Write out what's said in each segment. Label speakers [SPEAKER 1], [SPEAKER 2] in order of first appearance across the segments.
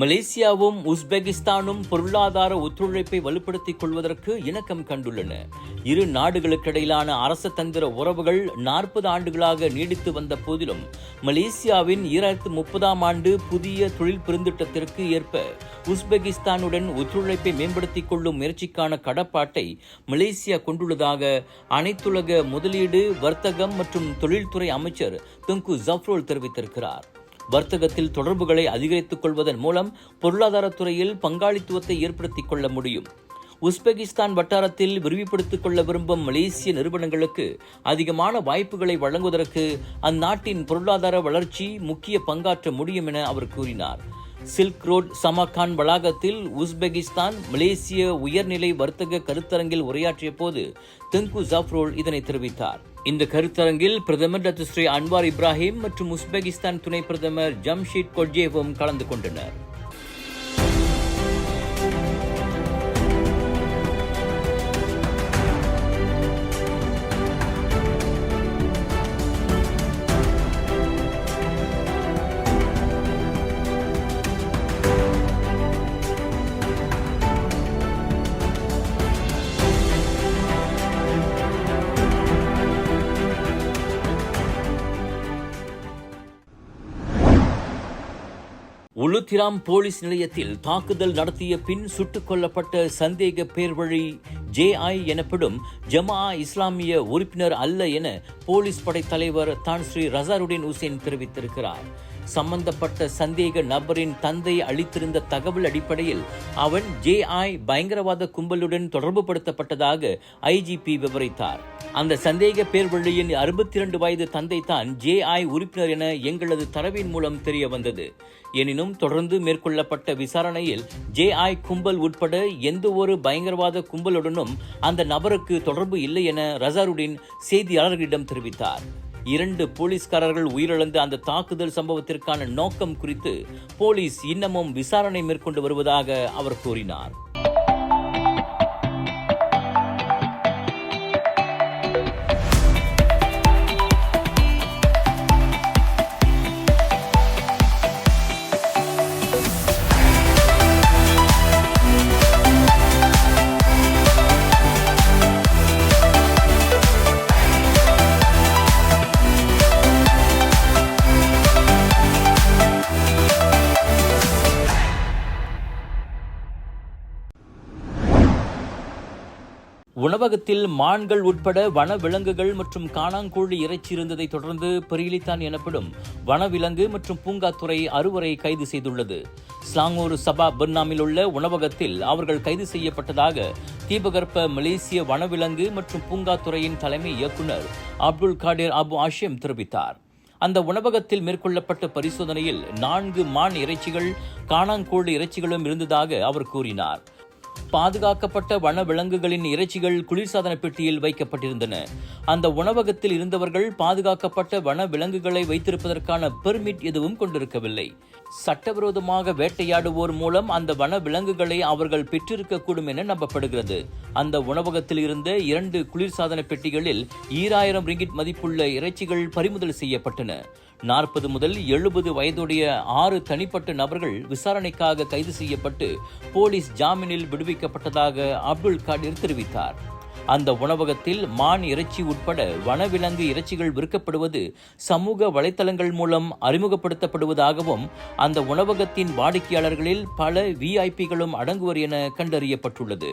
[SPEAKER 1] மலேசியாவும் உஸ்பெகிஸ்தானும் பொருளாதார ஒத்துழைப்பை வலுப்படுத்திக் கொள்வதற்கு இணக்கம் கண்டுள்ளன. இரு நாடுகளுக்கிடையிலான அரச தந்திர உறவுகள் நாற்பது ஆண்டுகளாக நீடித்து வந்த போதிலும் மலேசியாவின் ஈராயிரத்து முப்பதாம் ஆண்டு புதிய தொழில் பெருந்திட்டத்திற்கு ஏற்ப உஸ்பெகிஸ்தானுடன் ஒத்துழைப்பை மேம்படுத்திக் கொள்ளும் முயற்சிக்கான கடப்பாட்டை மலேசியா கொண்டுள்ளதாக அனைத்துலக முதலீடு வர்த்தகம் மற்றும் தொழில்துறை அமைச்சர் துங்கு ஜஃப்ரோல் தெரிவித்திருக்கிறார். வர்த்தகத்தில் தொடர்புகளை அதிகரித்துக் கொள்வதன் மூலம் பொருளாதாரத்துறையில் பங்காளித்துவத்தை ஏற்படுத்திக் கொள்ள முடியும். உஸ்பெகிஸ்தான் வட்டாரத்தில் விரிவுபடுத்திக் கொள்ள விரும்பும் மலேசிய நிறுவனங்களுக்கு அதிகமான வாய்ப்புகளை வழங்குவதற்கு அந்நாட்டின் பொருளாதார வளர்ச்சி முக்கிய பங்காற்ற முடியும் என அவர் கூறினார். சில்க் ரோட் சமகான் வளாகத்தில் உஸ்பெகிஸ்தான் மலேசிய உயர்நிலை வர்த்தக கருத்தரங்கில் உரையாற்றிய போது தெங்கு ஜாஃப்ரோல் இதனை தெரிவித்தார். இந்த கருத்தரங்கில் பிரதமர் டாக்டர் ஸ்ரீ அன்வார் இப்ராஹிம் மற்றும் உஸ்பெகிஸ்தான் துணை பிரதமர் ஜம்ஷீத் கொட்ஜேவும் கலந்து கொண்டனர். உளுத்திராம் போலீஸ் நிலையத்தில் தாக்குதல் நடத்திய பின் சுட்டுக் கொல்லப்பட்ட சந்தேக பேர்வழி ஜேஐ எனப்படும் ஜமா இஸ்லாமிய உறுப்பினர் அல்ல என போலீஸ் படைத்தலைவர் தான் ஸ்ரீ ரசாருடின் உசேன் தெரிவித்திருக்கிறார். சம்பந்தப்பட்ட சந்தேக நபரின் தந்தை அளித்திருந்த தகவல் அடிப்படையில் அவன் ஜேஐ பயங்கரவாத கும்பலுடன் தொடர்பு படுத்தப்பட்டதாக ஐஜிபி விவரித்தார். அந்த சந்தேக பேர்வழியின் அறுபத்தி இரண்டு வயது தந்தை தான் ஜேஐ உறுப்பினர் என எங்களது தரவின் மூலம் தெரிய வந்தது எனினும் தொடர்ந்து மேற்கொள்ளப்பட்ட விசாரணையில் ஜேஐ கும்பல் உட்பட எந்த ஒரு பயங்கரவாத கும்பலுடனும் அந்த நபருக்கு தொடர்பு இல்லை என ரசாருடின் செய்தியாளர்களிடம் தெரிவித்தார். இரண்டு போலீஸ்காரர்கள் உயிரிழந்த அந்த தாக்குதல் சம்பவத்திற்கான நோக்கம் குறித்து போலீஸ் இன்னமும் விசாரணை மேற்கொண்டு வருவதாக அவர் கூறினார். உணவகத்தில் மான்கள் உட்பட வன விலங்குகள் மற்றும் காணாங்கோழி இறைச்சி இருந்ததை தொடர்ந்து பெரியலித்தான் எனப்படும் வனவிலங்கு மற்றும் பூங்காத்துறை அறுவரை கைது செய்துள்ளது. ஸ்லாங்கூர் சபா பர்னாமில் உள்ள உணவகத்தில் அவர்கள் கைது செய்யப்பட்டதாக தீபகற்ப மலேசிய வனவிலங்கு மற்றும் பூங்காத்துறையின் தலைமை இயக்குனர் அப்துல் காடிர் அபு ஆஷிம் தெரிவித்தார். அந்த உணவகத்தில் மேற்கொள்ளப்பட்ட பரிசோதனையில் நான்கு மான் இறைச்சிகள் காணாங்கோழி இறைச்சிகளும் இருந்ததாக அவர் கூறினார். பாதுகாக்கப்பட்ட வன விலங்குகளின் இறைச்சிகள் குளிர்சாதன பெட்டியில் வைக்கப்பட்டிருந்தன. அந்த உணவகத்தில் இருந்தவர்கள் பாதுகாக்கப்பட்ட வன விலங்குகளை வைத்திருப்பதற்கான பெர்மிட் எதுவும் கொண்டிருக்கவில்லை. சட்டவிரோதமாக வேட்டையாடுவோர் மூலம் அந்த வன விலங்குகளை அவர்கள் பெற்றிருக்கக்கூடும் என நம்பப்படுகிறது. அந்த உணவகத்தில் இருந்த இரண்டு குளிர்சாதன பெட்டிகளில் ஈராயிரம் ரிங்கிட் மதிப்புள்ள இறைச்சிகள் பறிமுதல் செய்யப்பட்டன. நாற்பது முதல் எழுபது வயதுடைய ஆறு தனிப்பட்ட நபர்கள் விசாரணைக்காக கைது செய்யப்பட்டு போலீஸ் ஜாமீனில் விடுவிக்கப்பட்டதாக அப்துல் காடிர் தெரிவித்தார். அந்த உணவகத்தில் மான் இறைச்சி உட்பட வனவிலங்கு இறைச்சிகள் விற்கப்படுவது சமூக வலைத்தளங்கள் மூலம் அறிமுகப்படுத்தப்படுவதாகவும் அந்த உணவகத்தின் வாடிக்கையாளர்களில் பல விஐபிகளும் அடங்குவர் என கண்டறியப்பட்டுள்ளது.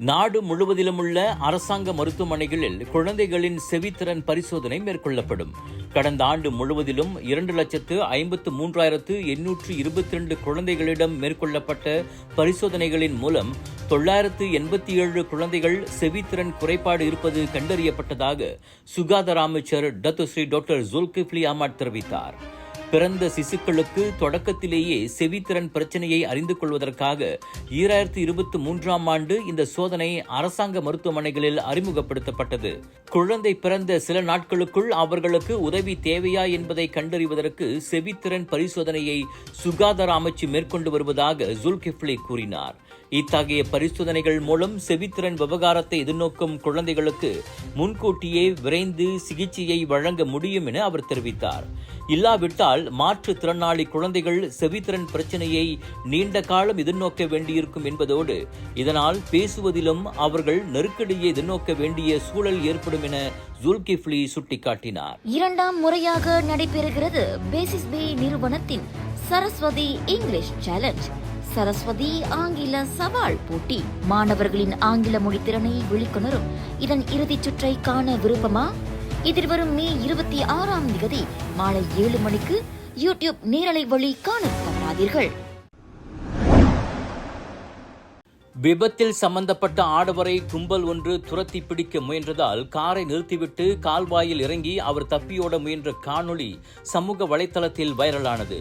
[SPEAKER 1] நாடு முழுவதிலும் உள்ள அரசாங்க மருத்துவமனைகளில் குழந்தைகளின் செவித்திறன் பரிசோதனை மேற்கொள்ளப்படும். கடந்த ஆண்டு முழுவதிலும் இரண்டு லட்சத்து ஐம்பத்து மூன்றாயிரத்து எண்ணூற்று இருபத்தி ரெண்டு குழந்தைகளிடம் மேற்கொள்ளப்பட்ட பரிசோதனைகளின் மூலம் தொள்ளாயிரத்து எண்பத்தி ஏழு குழந்தைகள் செவித்திறன் குறைபாடு இருப்பது கண்டறியப்பட்டதாக சுகாதார அமைச்சர் Datuk Seri doctor Dzulkefly Ahmad தெரிவித்தார். பிறந்த சிசுக்களுக்கு தொடக்கத்திலேயே செவித்திறன் பிரச்சனையை அறிந்து கொள்வதற்காக ஈராயிரத்தி இருபத்தி மூன்றாம் ஆண்டு இந்த சோதனை அரசாங்க மருத்துவமனைகளில் அறிமுகப்படுத்தப்பட்டது. குழந்தை பிறந்த சில நாட்களுக்குள் அவர்களுக்கு உதவி தேவையா என்பதை கண்டறிவதற்கு செவித்திறன் பரிசோதனையை சுகாதார அமைச்சு மேற்கொண்டு வருவதாக ஜுல்கிஃப்லி கூறினார். இத்தகைய பரிசோதனைகள் மூலம் செவித்திறன் விவகாரத்தை எதிர்நோக்கும் குழந்தைகளுக்கு முன்கூட்டியே விரைந்து சிகிச்சையை வழங்க முடியும் என அவர் தெரிவித்தார். இல்லாவிட்டால் மாற்றுத்திறனாளி குழந்தைகள் செவித்திறன் பிரச்சனையை நீண்ட காலம் எதிர்நோக்க வேண்டியிருக்கும் என்பதோடு இதனால் பேசுவதிலும் அவர்கள் நெருக்கடியை எதிர்நோக்க வேண்டிய சூழல் ஏற்படும் என ஜூல்கிஃப்லி சுட்டிக்காட்டினார்.
[SPEAKER 2] இரண்டாம் முறையாக நடைபெறுகிறது பேசிஸ் பே நிறுவனத்தின் சரஸ்வதி இங்கிலீஷ் சேலஞ்ச். சரஸ்வதி ஆங்கில சவால் போட்டி. மாணவர்களின் ஆங்கில மொழி திறனை வெளிக்கொணரும் இதன் இறுதிச் சுற்றை காண விருப்பமா? எதிர்வரும் மே இருபத்தி ஆறாம் தேதி மாலை ஏழு மணிக்கு யூடியூப் நேரலை வழி காண தவறாதீர்கள்
[SPEAKER 1] விபத்தில் சம்பந்தப்பட்ட ஆடவரை கும்பல் ஒன்று துரத்தி பிடிக்க முயன்றதால் காரை நிறுத்திவிட்டு கால்வாயில் இறங்கி அவர் தப்பியோட முயன்ற காணொளி சமூக வலைத்தளத்தில் வைரலானது.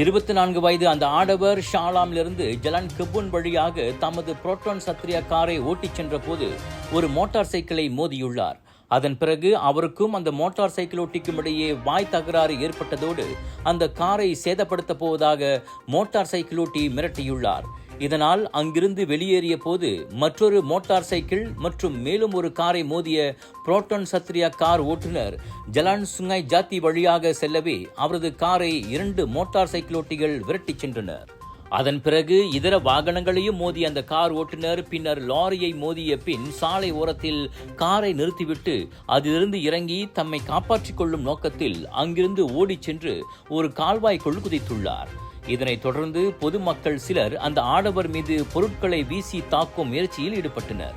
[SPEAKER 1] இருபத்தி நான்கு வயது அந்த ஆடவர் ஷாலாமிலிருந்து ஜலான் கெபுன் வழியாக தமது புரோட்டான் சத்ரியா காரை ஓட்டிச் சென்ற போது ஒரு மோட்டார் சைக்கிளை மோதியுள்ளார். அதன் பிறகு அவருக்கும் அந்த மோட்டார் சைக்கிள் ஓட்டிக்கும் இடையே வாய் தகராறு ஏற்பட்டதோடு அந்த காரை சேதப்படுத்த போவதாக மோட்டார் சைக்கிள் ஓட்டி மிரட்டியுள்ளார். இதனால் அங்கிருந்து வெளியேறிய போது மற்றொரு மோட்டார் சைக்கிள் மற்றும் மேலும் ஒரு காரை மோதிய புரோட்டான் சத்ரியா கார் ஓட்டுநர் ஜலான் சுங்காய் ஜாத்தி வழியாக செல்லவே அவரது காரை இரண்டு மோட்டார் சைக்கிள் ஓட்டிகள் விரட்டிச் சென்றனர். அதன் பிறகு இதர வாகனங்களையும் மோதிய அந்த கார் ஓட்டுநர் பின்னர் லாரியை மோதிய பின் சாலை ஓரத்தில் காரை நிறுத்திவிட்டு அதிலிருந்து இறங்கி தம்மை காப்பாற்றிக் கொள்ளும் நோக்கத்தில் அங்கிருந்து ஓடிச் சென்று ஒரு கால்வாய்க்குள் குதித்துள்ளார். இதனைத் தொடர்ந்து பொதுமக்கள் சிலர் அந்த ஆடவர் மீது பொருட்களை வீசி தாக்கும் முயற்சியில் ஈடுபட்டனர்.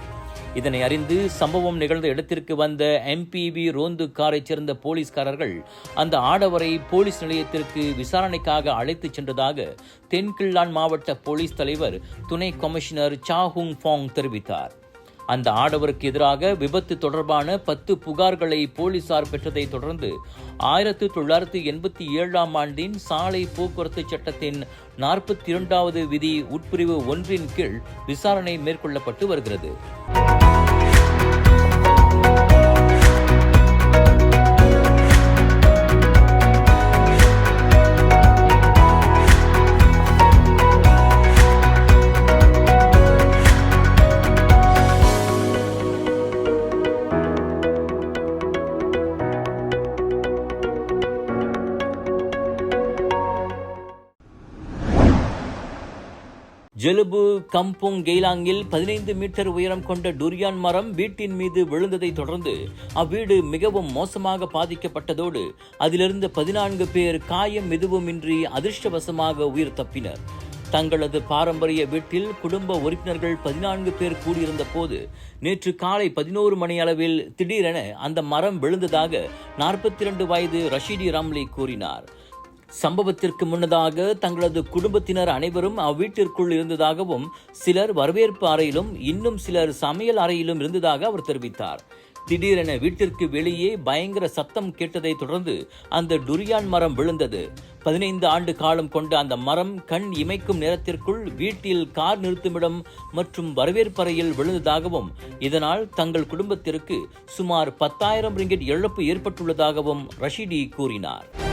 [SPEAKER 1] இதனை அறிந்து சம்பவம் நிகழ்ந்த இடத்திற்கு வந்த எம்பிவி ரோந்து காரைச் சேர்ந்த போலீஸ்காரர்கள் அந்த ஆடவரை போலீஸ் நிலையத்திற்கு விசாரணைக்காக அழைத்துச் சென்றதாக தென்கிள்ளான் மாவட்ட போலீஸ் தலைவர் துணை கமிஷனர் சாஹுங் ஃபாங் தெரிவித்தார். அந்த ஆடவருக்கு எதிராக விபத்து தொடர்பான பத்து புகார்களை போலீசார் பெற்றதை தொடர்ந்து ஆயிரத்து தொள்ளாயிரத்து எண்பத்தி ஏழாம் ஆண்டின் சாலை போக்குவரத்து சட்டத்தின் நாற்பத்தி இரண்டாவது விதி உட்பிரிவு ஒன்றின் கீழ் விசாரணை மேற்கொள்ளப்பட்டு வருகிறது. ஜெலுபு கம்புங் கெய்லாங்கில் பதினைந்து மீட்டர் உயரம் கொண்ட டுரியான் மரம் வீட்டின் மீது விழுந்ததை தொடர்ந்து அவ்வீடு மிகவும் மோசமாக பாதிக்கப்பட்டதோடு அதிலிருந்த பதினான்கு பேர் காயம் எதுவுமின்றி அதிர்ஷ்டவசமாக உயிர் தப்பினர். தங்களது பாரம்பரிய வீட்டில் குடும்ப உறுப்பினர்கள் பதினான்கு பேர் கூடியிருந்த போது நேற்று காலை பதினோரு மணி அளவில் திடீரென அந்த மரம் விழுந்ததாக நாற்பத்தி இரண்டு வயது ரஷீடி ராம்லி கூறினார். சம்பவத்திற்கு முன்னதாக தங்களது குடும்பத்தினர் அனைவரும் அவ்வீட்டிற்குள் இருந்ததாகவும் சிலர் வரவேற்பு அறையிலும் இன்னும் சிலர் சமையல் அறையிலும் இருந்ததாக அவர் தெரிவித்தார். திடீரென வீட்டிற்கு வெளியே பயங்கர சத்தம் கேட்டதை தொடர்ந்து அந்த டுரியான் மரம் விழுந்தது. பதினைந்து ஆண்டு காலம் கொண்ட அந்த மரம் கண் இமைக்கும் நேரத்திற்குள் வீட்டில் கார் நிறுத்துமிடம் மற்றும் வரவேற்பறையில் விழுந்ததாகவும் இதனால் தங்கள் குடும்பத்திற்கு சுமார் பத்தாயிரம் ரிங்கெட் இழப்பு ஏற்பட்டுள்ளதாகவும் ரஷிடி கூறினார்.